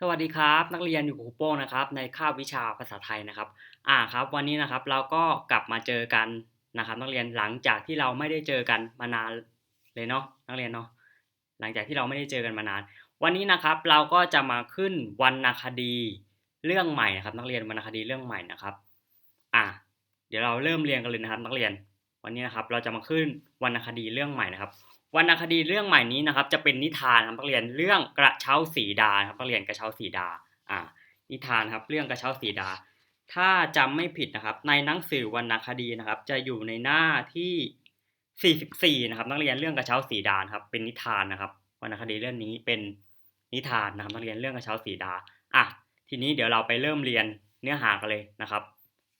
สวัสดีครับ นักเรียนอยู่กับครูโป้งนะครับในคาบวิชาภาษาไทยนะครับ อ่าครับ วันนี้นะครับเราก็กลับมาเจอกันนะครับ นักเรียนหลังจากที่เราไม่ได้เจอกันมานานเลยเนาะนักเรียนเนาะหลังจากที่เราไม่ได้เจอกันมานาน วันนี้นะครับเราก็จะมาขึ้นวรรณคดีเรื่องใหม่นะครับ นักเรียนวรรณคดีเรื่องใหม่นะครับ อ่าเดี๋ยวเราเริ่มเรียนกันเลยนะครับ นักเรียน วันนี้นะครับเราจะมาขึ้นวรรณคดีเรื่องใหม่นะครับ วรรณคดีเรื่องใหม่นี้นะครับจะเป็นนิทานครับนักเรียนเรื่องกระเช้าสีดาครับนักเรียนกระเช้าสีดาอ่านิทานครับเรื่องกระเช้าสีดา ถ้าจำไม่ผิดนะครับ ในหนังสือวรรณคดีนะครับ จะอยู่ในหน้าที่ 44 นะครับนักเรียนเรื่องกระเช้าสีดาครับเป็นนิทานนะครับวรรณคดีเรื่องนี้เป็นนิทานนะครับนักเรียนเรื่องกระเช้าสีดาอะทีนี้เดี๋ยวเราไปเริ่มเรียนเนื้อหากันเลยนะครับ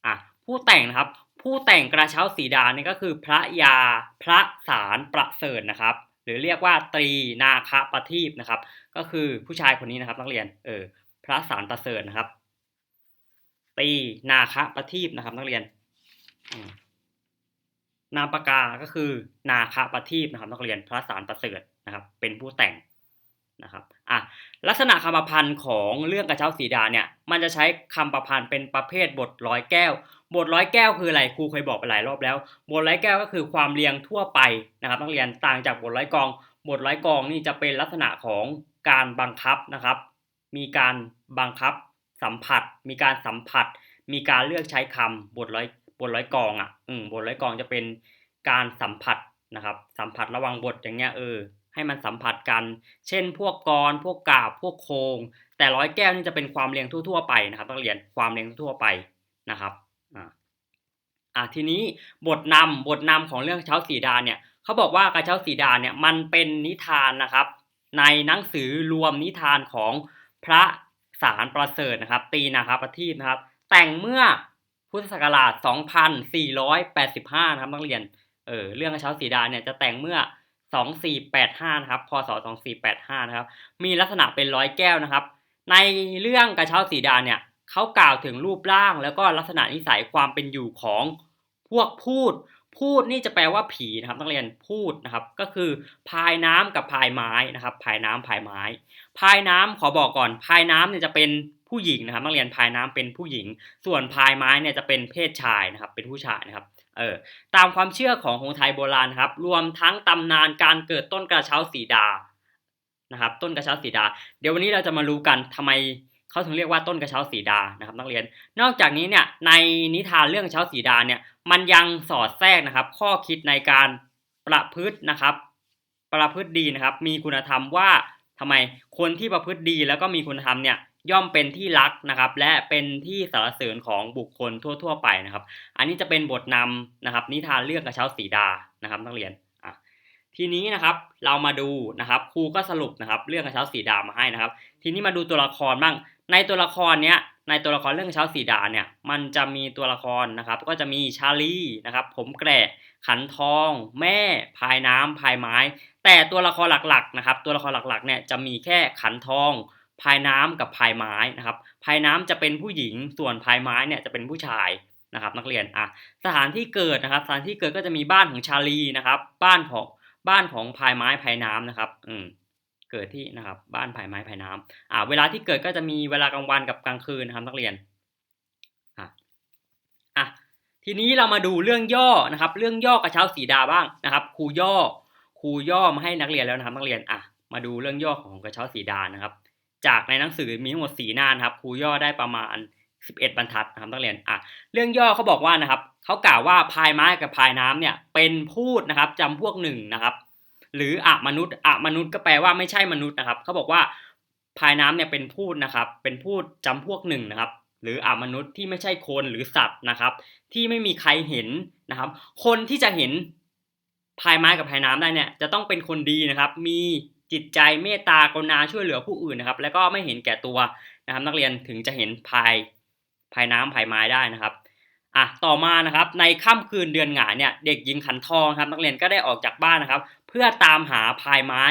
อะ ผู้แต่งนะครับ ผู้แต่งกระเช้าสีดานี่ก็คือพระยาพระสารประเสริฐนะครับ หรือเรียกว่าตรีนาคประทีปนะครับ ก็คือผู้ชายคนนี้นะครับ นักเรียนเออพระสารประเสริฐนะครับตรีนาคประทีปนะครับ นักเรียนนามปากกาก็คือนาคประทีปนะครับ นักเรียนพระสารประเสริฐนะครับ เป็นผู้แต่งนะครับ ลักษณะคำประพันธ์ของเรื่องกระเช้าสีดาเนี่ย มันจะใช้คำประพันธ์เป็นประเภทบทร้อยแก้ว บทร้อยแก้วคืออะไรครูเคยบอกไปหลายรอบแล้ว บทร้อยแก้วก็คือความเรียงทั่วไปนะครับนักเรียนต่างจากบทร้อยกอง บทร้อยกองนี่จะเป็นลักษณะของการบังคับนะครับ มีการบังคับสัมผัส มีการสัมผัส มีการเลือกใช้คำบทร้อยบทร้อยกองอะ อืมบทร้อยกองจะเป็นการสัมผัสนะครับ สัมผัสระว่างบทอย่างเงี้ยเออ ให้มันสัมผัสกัน เช่น พวกกรพวกกาบ พวกโคง แต่ร้อยแก้วนี่จะเป็นความเรียงทั่วๆไปนะครับนักเรียนความเรียงทั่วไปนะครับอ่าอ่าทีนี้บทนำบทนำของเรื่องเช้าสีดาเนี่ยเขาบอกว่ากระเช้าสีดาเนี่ยมันเป็นนิทานนะครับ ในหนังสือรวมนิทานของพระสารประเสริฐนะครับ ตีนะครับประทีปนะครับ แต่งเมื่อพุทธศักราช 2485 นะครับนักเรียนเออเรื่องกระเช้าสีดาเนี่ยจะแต่งเมื่อ 2485นะครับพศ2485นะครับ มีลักษณะเป็นร้อยแก้วนะครับ ในเรื่องกระเช้าสีดาเนี่ยเขากล่าวถึงรูปร่าง แล้วก็ลักษณะนิสัยความเป็นอยู่ของพวกพูด พูดนี่จะแปลว่าผีนะครับนักเรียนพูดนะครับ ก็คือพายน้ำกับพายไม้นะครับ พายน้ำพายไม้ พายน้ำขอบอกก่อน พายน้ำเนี่ยจะเป็นผู้หญิงนะครับนักเรียนพายน้ำเป็นผู้หญิง ส่วนพายไม้เนี่ยจะเป็นเพศชายนะครับ เป็นผู้ชายนะครับ เออตามความเชื่อของคนไทยโบราณครับ รวมทั้งตำนานการเกิดต้นกระเช้าสีดานะครับ ต้นกระเช้าสีดา เดี๋ยววันนี้เราจะมารู้กันทำไมเขาถึงเรียกว่าต้นกระเช้าสีดานะครับนักเรียน นอกจากนี้เนี่ยในนิทานเรื่องกระเช้าสีดาเนี่ยมันยังสอดแทรกนะครับ ข้อคิดในการประพฤตินะครับ ประพฤติดีนะครับ มีคุณธรรมว่าทำไมคนที่ประพฤติดีแล้วก็มีคุณธรรมเนี่ย ย่อมเป็นที่รักนะครับ และเป็นที่สรรเสริญของบุคคลทั่ว ๆ ไปนะครับ อันนี้จะเป็นบทนำนะครับ นิทานเรื่องกระเช้าสีดานะครับนักเรียนทีนี้นะครับเรามาดูนะครับครูก็สรุปนะครับ เรื่องกระเช้าสีดามาให้นะครับ ทีนี้มาดูตัวละครบ้าง ในตัวละครเนี้ยในตัวละครเรื่องกระเช้าสีดาเนี่ยมันจะมีตัวละครนะครับ ก็จะมีชาลีนะครับ ผมแกระขันทอง แม่ พายน้ำพายไม้ แต่ตัวละครหลักๆนะครับ ตัวละครหลักๆเนี่ยจะมีแค่ขันทอง พายน้ำกับพายไม้นะครับพายน้ำจะเป็นผู้หญิงส่วนพายไม้เนี่ยจะเป็นผู้ชายนะครับ นักเรียนอะสถานที่เกิดนะครับ สถานที่เกิดก็จะมีบ้านของชาลีนะครับ บ้านของบ้านของพายไม้พายน้ำนะครับ อืมเกิดที่นะครับบ้านพายไม้พายน้ำอ่าเวลาที่เกิดก็จะมีเวลากลางวันกับกลางคืนนะครับนักเรียนอะอะทีนี้เรามาดูเรื่องย่อนะครับ เรื่องย่อกระเช้าสีดาบ้างนะครับครูย่อครูย่อมาให้นักเรียนแล้วนะครับนักเรียนอะมาดูเรื่องย่อของกระเช้าสีดานะครับ จากในหนังสือมีทั้งหมด4หน้านะครับครูย่อได้ประมาณ 11 บรรทัดนะครับนักเรียนอะเรื่องย่อเขาบอกว่านะครับเขากล่าวว่าพายไม้กับพายน้ำเนี่ยเป็นพูดนะครับจำพวกหนึ่งนะครับ หรืออะมนุษย์อะมนุษย์ก็แปลว่าไม่ใช่มนุษย์นะครับเขาบอกว่าพายน้ำเนี่ยเป็นพูดนะครับ เป็นพูดจำพวกหนึ่งนะครับ หรืออะมนุษย์ที่ไม่ใช่คนหรือสัตว์นะครับ ที่ไม่มีใครเห็นนะครับ คนที่จะเห็นพายไม้กับพายน้ำได้เนี่ยจะต้องเป็นคนดีนะครับ มี จิตใจเมตตากรุณาช่วยเหลือผู้อื่นนะครับ แล้วก็ไม่เห็นแก่ตัวนะครับ นักเรียนถึงจะเห็นพายพายน้ำพายไม้ได้นะครับอะต่อมานะครับในค่ำคืนเดือนหงายเนี่ยเด็กหญิงขันทองครับ นักเรียนก็ได้ออกจากบ้านนะครับ เพื่อตามหาพายไม้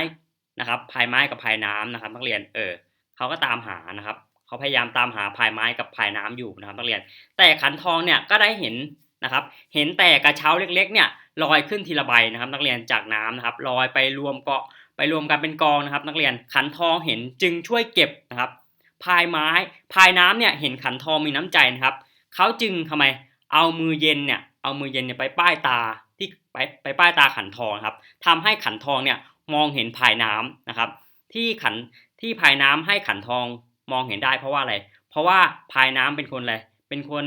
นะครับพายไม้กับพายน้ำนะครับ นักเรียนเออเขาก็ตามหานะครับเขาพยายามตามหาพายไม้กับพายน้ำอยู่นะครับ นักเรียน แต่ขันทองเนี่ยก็ได้เห็นนะครับ เห็นแต่กระเช้าเล็ก ๆ เนี่ยลอยขึ้นทีละใบนะครับ นักเรียนจากน้ำนะครับลอยไปรวมเกาะ ไปรวมกันเป็นกองนะครับ นักเรียนขันทองเห็นจึงช่วยเก็บนะครับ พายไม้พายน้ำเนี่ยเห็นขันทองมีน้ำใจนะครับเขาจึงทำไมเอามือเย็นเนี่ยเอามือเย็นเนี่ยไปป้ายตาที่ไปไปป้ายตาขันทองครับทำให้ขันทองเนี่ยมองเห็นพายน้ำนะครับ ที่ขันที่พายน้ำให้ขันทองมองเห็นได้เพราะว่าอะไร เพราะว่าพายน้ำเป็นคนอะไรเป็นคน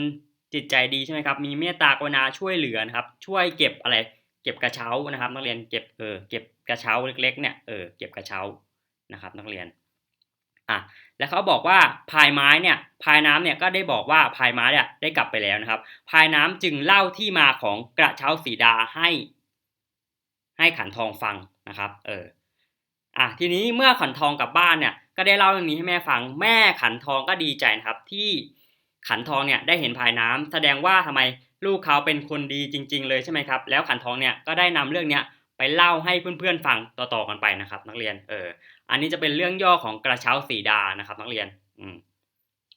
จิตใจดีใช่ไหมครับ มีเมตตากรุณาช่วยเหลือนะครับ ช่วยเก็บอะไร เก็บกระเช้านะครับ นักเรียนเก็บเออเก็บ กระเช้าเล็กๆเนี่ยเออเก็บกระเช้านะครับนักเรียนอะแล้วเขาบอกว่าพายไม้เนี่ยพายน้ำเนี่ยก็ได้บอกว่าพายไม้เนี่ยได้กลับไปแล้วนะครับ พายน้ำจึงเล่าที่มาของกระเช้าสีดาให้ ให้ขันทองฟังนะครับเอออะทีนี้เมื่อขันทองกลับบ้านเนี่ยก็ได้เล่าเรื่องนี้ให้แม่ฟัง แม่ขันทองก็ดีใจนะครับที่ขันทองเนี่ยได้เห็นภายน้ำแสดงว่าทำไมลูกเขาเป็นคนดีจริง ๆ เลยใช่ไหมครับ แล้วขันทองเนี่ยก็ได้นำเรื่องเนี้ย ไปเล่าให้เพื่อนๆฟังต่อๆกันไปนะครับ นักเรียนเอออันนี้จะเป็นเรื่องย่อของกระเช้าสีดานะครับ นักเรียนอืม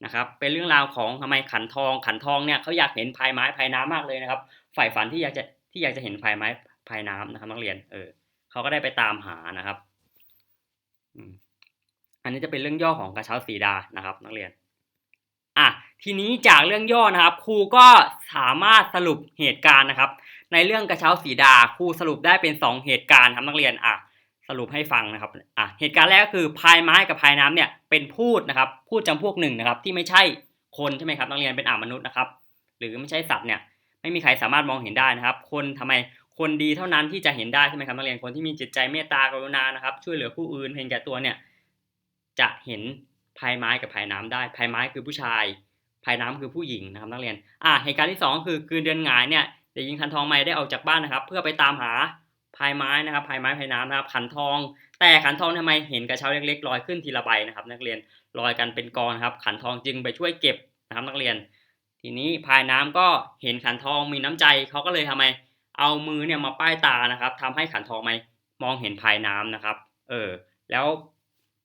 นะครับเป็นเรื่องราวของทำไมขันทอง ขันทองเนี่ยเขาอยากเห็นภายไม้ภายน้ำมากเลยนะครับฝ่ายฝันที่อยากจะที่อยากจะเห็นภายไม้ภายน้ำนะครับ นักเรียนเออเขาก็ได้ไปตามหานะครับอันนี้จะเป็นเรื่องย่อของกระเช้าสีดานะครับ นักเรียนอะทีนี้จากเรื่องย่อนะครับ ครูก็สามารถสรุปเหตุการณ์นะครับ ในเรื่องกระเช้าสีดาครูสรุปได้เป็น 2 เหตุการณ์ครับนักเรียนอะสรุปให้ฟังนะครับอะเหตุการณ์แรกก็คือพายไม้กับพายน้ำเนี่ยเป็นพูดนะครับพูดจำพวกหนึ่งนะครับที่ไม่ใช่คนใช่ไหมครับนักเรียนเป็นอ่ามนุษย์นะครับหรือไม่ใช่สัตว์เนี่ยไม่มีใครสามารถมองเห็นได้นะครับ คนทำไมคนดีเท่านั้นที่จะเห็นได้ใช่ไหมครับนักเรียนคนที่มีจิตใจเมตตากรุณานะครับ ช่วยเหลือผู้อื่นเห็นแก่ตัวเนี่ยจะเห็นพายไม้กับพายน้ำได้พายไม้คือผู้ชายพายน้ำคือผู้หญิงนะครับนักเรียนอ่าเหตุการณ์ที่สองก็คือคืนเดือนหงายเนี่ย เด็กหญิงขันทองไม่ได้ออกจากบ้านนะครับ เพื่อไปตามหาพายไม้นะครับพายไม้พายน้ำนะครับ ขันทอง แต่ขันทองทำไมเห็นกระเช้าเล็กๆลอยขึ้นทีละใบนะครับ นักเรียนลอยกันเป็นกองครับ ขันทองจึงไปช่วยเก็บนะครับนักเรียน ทีนี้พายน้ำก็เห็นขันทองมีน้ำใจเขาก็เลยทำไม เอามือเนี่ยมาป้ายตานะครับทำให้ขันทองไม่มองเห็นภายน้ำนะครับ เออ แล้ว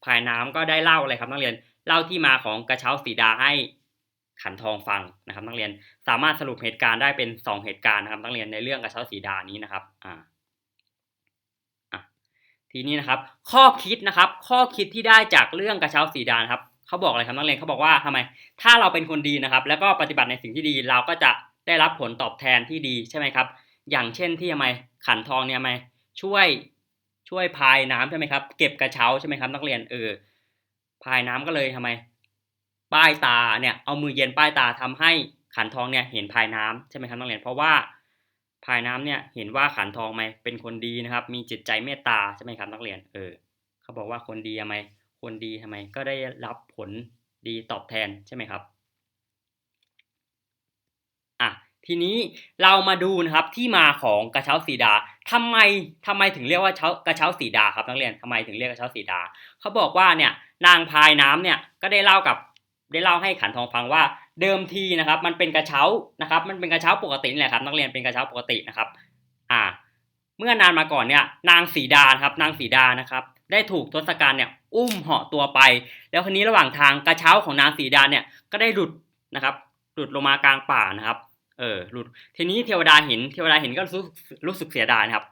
ภายน้ำก็ได้เล่าอะไรครับนักเรียนเล่าที่มาของกระเช้าสีดาให้ ขันทองฟังนะครับนักเรียนสามารถสรุปเหตุการณ์ได้เป็นสองเหตุการณ์นะครับนักเรียนในเรื่องกระเช้าสีดานี้นะครับอ่าทีนี้นะครับ ข้อคิดนะครับ ข้อคิดที่ได้จากเรื่องกระเช้าสีดานะครับเขาบอกอะไรครับนักเรียนเขาบอกว่าทำไม ถ้าเราเป็นคนดีนะครับ แล้วก็ปฏิบัติในสิ่งที่ดีเราก็จะได้รับผลตอบแทนที่ดีใช่ไหมครับ อย่างเช่นที่ทำไมขันทองเนี่ยทำไมช่วยช่วยพายน้ำใช่ไหมครับ เก็บกระเช้าใช่ไหมครับ นักเรียนเออพายน้ำก็เลยทำไม ป้ายตาเนี่ยเอามือเย็นป้ายตาทำให้ขันทองเนี่ยเห็นพายน้ำใช่ไหมครับนักเรียนเพราะว่าพายน้ำเนี่ยเห็นว่าขันทองไหมเป็นคนดีนะครับ มีจิตใจเมตตาใช่ไหมครับนักเรียนเออเขาบอกว่าคนดีทำไมคนดีทำไมก็ได้รับผลดีตอบแทนใช่ไหมครับอะทีนี้เรามาดูนะครับที่มาของกระเช้าสีดาทำไมทำไมถึงเรียกว่าเช้ากระเช้าสีดาครับนักเรียนทำไมถึงเรียกกระเช้าสีดาเขาบอกว่าเนี่ยนางพายน้ำเนี่ยก็ได้เล่ากับ ได้เล่าให้ขันทองฟังว่าเดิมทีนะครับ มันเป็นกระเช้านะครับ มันเป็นกระเช้าปกตินี่แหละครับ นักเรียนเป็นกระเช้าปกตินะครับ อ่า เมื่อนานมาก่อนเนี่ย นางสีดาครับ นางสีดานะครับ ได้ถูกทศกัณฐ์เนี่ย อุ้มเหาะตัวไป แล้วคนนี้ระหว่างทางกระเช้าของนางสีดาเนี่ยก็ได้หลุดนะครับ หลุดลงมากลางป่านะครับ เออหลุดทีนี้เทวดาเห็นเทวดาเห็นก็รู้รู้สึกเสียดายนะครับ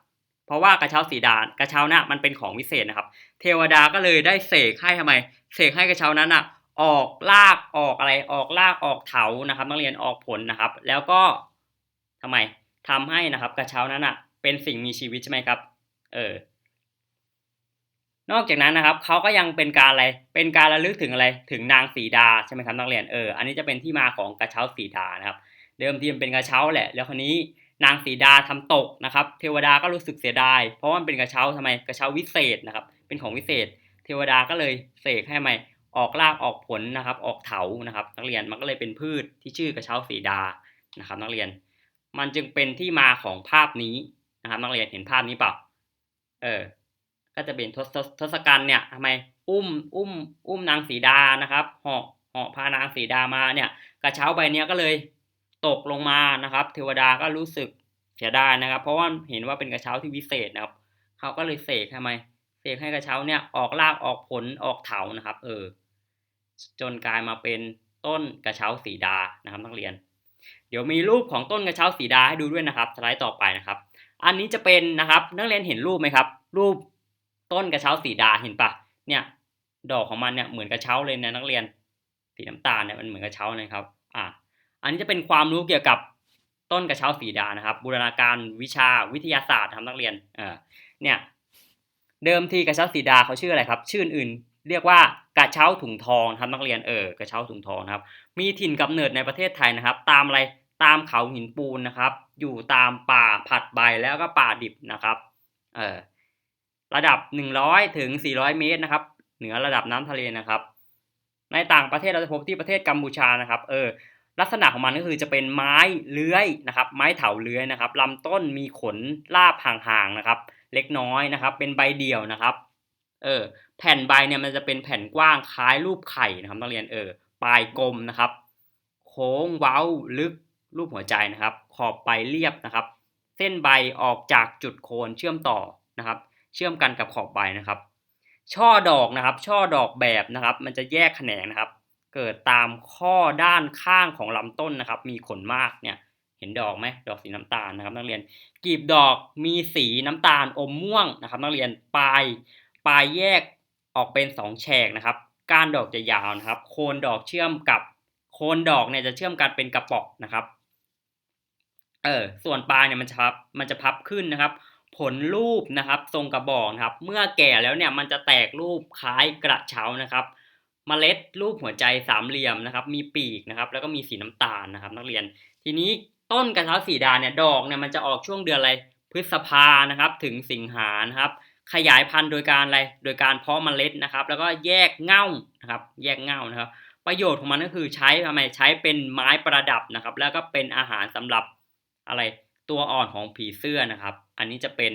เพราะว่ากระเช้าสีดากระเช้าน่ะมันเป็นของวิเศษนะครับ เทวดาก็เลยได้เสกให้ทำไมเสกให้กระเช้านั้นอะ ออกลากออกอะไรออกลากออกเถานะครับนักเรียนออกผลนะครับ แล้วก็ทำไมทำให้นะครับ กระเช้านั้นอะ เป็นสิ่งมีชีวิตใช่ไหมครับ เออนอกจากนั้นนะครับเขาก็ยังเป็นการอะไรเป็นการระลึกถึงอะไรถึงนางสีดาใช่ไหมครับนักเรียนเอออันนี้จะเป็นที่มาของกระเช้าสีดานะครับ เดิมทีมันเป็นกระเช้าแหละ แล้วคนนี้นางสีดาทำตกนะครับ เทวดาก็รู้สึกเสียดาย เพราะว่ามันเป็นกระเช้าทำไมกระเช้าวิเศษนะครับ เป็นของวิเศษ เทวดาก็เลยเสกให้ไหม ออกรากออกผลนะครับ ออกเถานะครับ นักเรียนมันก็เลยเป็นพืชที่ชื่อกระเช้าสีดานะครับ นักเรียน มันจึงเป็นที่มาของภาพนี้นะครับ นักเรียนเห็นภาพนี้เปล่าเออก็จะเป็นทศทศกัณฐ์เนี่ยทำไมอุ้มอุ้มอุ้มนางสีดานะครับเหาะเหาะพานางสีดามาเนี่ย กระเช้าใบเนี้ยก็เลยตกลงมานะครับ เทวดาก็รู้สึกเสียดายนะครับ เพราะว่าเห็นว่าเป็นกระเช้าที่วิเศษนะครับเขาก็เลยเสกทำไมเสกให้กระเช้าเนี่ยออกรากออกผลออกเถานะครับ เออ จนกลายมาเป็นต้นกระเช้าสีดานะครับนักเรียน เดี๋ยวมีรูปของต้นกระเช้าสีดาให้ดูด้วยนะครับสไลด์ต่อไปนะครับ อันนี้จะเป็นนะครับนักเรียนเห็นรูปไหมครับ รูปต้นกระเช้าสีดาเห็นปะเนี่ยดอกของมันเนี่ยเหมือนกระเช้าเลยนะนักเรียนสีน้ำตาลเนี่ยมันเหมือนกระเช้านะครับอะอันนี้จะเป็นความรู้เกี่ยวกับต้นกระเช้าสีดานะครับ บูรณาการวิชาวิทยาศาสตร์นะครับนักเรียนเออเนี่ยเดิมทีกระเช้าสีดาเขาชื่ออะไรครับ ชื่ออื่น เรียกว่ากระเช้าถุงทองครับนักเรียนเออกระเช้าถุงทองครับ มีถิ่นกำเนิดในประเทศไทยนะครับ ตามอะไรตามเขาหินปูนนะครับ อยู่ตามป่าผัดใบแล้วก็ป่าดิบนะครับเออระดับ 100ถึง400 เมตรนะครับ เหนือระดับน้ำทะเลนะครับ ในต่างประเทศเราจะพบที่ประเทศกัมพูชานะครับ เออลักษณะของมันก็คือจะเป็นไม้เลื้อยนะครับ ไม้เถาเลื้อยนะครับลำต้นมีขนลาบห่างๆนะครับ เล็กน้อยนะครับ เป็นใบเดี่ยวนะครับ เออ แผ่นใบเนี่ยมันจะเป็นแผ่นกว้างคล้ายรูปไข่นะครับนักเรียนเออปลายกลมนะครับ โค้งเว้าลึกรูปหัวใจนะครับ ขอบใบเรียบนะครับ เส้นใบออกจากจุดโคนเชื่อมต่อนะครับ เชื่อมกันกับขอบใบนะครับ ช่อดอกนะครับ ช่อดอกแบบนะครับ มันจะแยกแขนงนะครับ เกิดตามข้อด้านข้างของลำต้นนะครับ มีขนมากเนี่ยเห็นดอกไหมดอกสีน้ำตาลนะครับ นักเรียนกลีบดอกมีสีน้ำตาลอมม่วงนะครับ นักเรียนปลายปลายแยก ออกเป็นสองแฉกนะครับ ก้านดอกจะยาวนะครับ โคนดอกเชื่อมกับโคนดอกเนี่ยจะเชื่อมกันเป็นกระป๋องนะครับ เออ ส่วนปลายเนี่ยมันจะพับ มันจะพับขึ้นนะครับ ผลรูปนะครับ ทรงกระบอกนะครับ เมื่อแก่แล้วเนี่ยมันจะแตกรูปคล้ายกระเช้านะครับเมล็ดรูปหัวใจสามเหลี่ยมนะครับ มีปีกนะครับ แล้วก็มีสีน้ำตาลนะครับ นักเรียน ทีนี้ต้นกระเช้าสีดาเนี่ยดอกเนี่ยมันจะออกช่วงเดือนอะไรพฤษภานะครับ ถึงสิงหานะครับ ขยายพันธุ์โดยการอะไร โดยการเพาะเมล็ดนะครับ แล้วก็แยกเง่านะครับ แยกเง่านะครับ ประโยชน์ของมันก็คือใช้ทำไมใช้เป็นไม้ประดับนะครับ แล้วก็เป็นอาหารสำหรับอะไรตัวอ่อนของผีเสื้อนะครับ อันนี้จะเป็น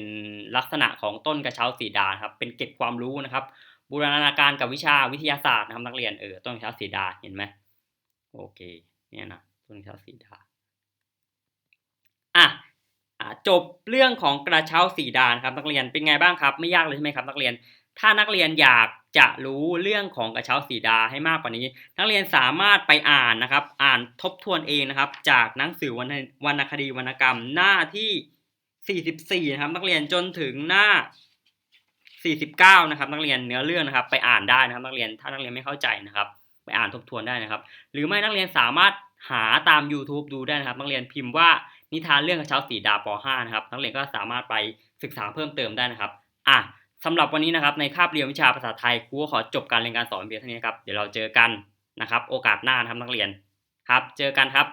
ลักษณะของต้นกระเช้าสีดาครับ เป็นเก็บความรู้นะครับ บูรณาการกับวิชาวิทยาศาสตร์นะครับนักเรียนเออต้นกระเช้าสีดาเห็นไหมโอเค เนี่ยนะต้นกระเช้าสีดาอะ จบเรื่องของกระเช้าสีดานครับนักเรียนเป็นไงบ้างครับ ไม่ยากเลยใช่ไหมครับนักเรียน ถ้านักเรียนอยากจะรู้เรื่องของกระเช้าสีดาให้มากกว่านี้ นักเรียนสามารถไปอ่านนะครับ อ่านทบทวนเองนะครับ จากหนังสือวรรณวรรณคดีวรรณกรรมหน้าที่ 44 นะครับนักเรียนจนถึงหน้า 49 นะครับนักเรียนเนื้อเรื่องนะครับ ไปอ่านได้นะครับนักเรียนถ้านักเรียนไม่เข้าใจนะครับ ไปอ่านทบทวนได้นะครับ หรือไม่นักเรียนสามารถ หาตาม YouTube ดูได้นะครับ นักเรียนพิมพ์ว่านิทานเรื่องกระเช้าสีดาป .5 นะครับ นักเรียนก็สามารถไปศึกษาเพิ่มเติมได้นะครับ อะสำหรับวันนี้นะครับในคาบเรียนวิชาภาษาไทยครูขอจบการเรียนการสอนเพียงเท่านี้ครับ เดี๋ยวเราเจอกันนะครับ โอกาสหน้านะครับนักเรียนครับ เจอกันครับ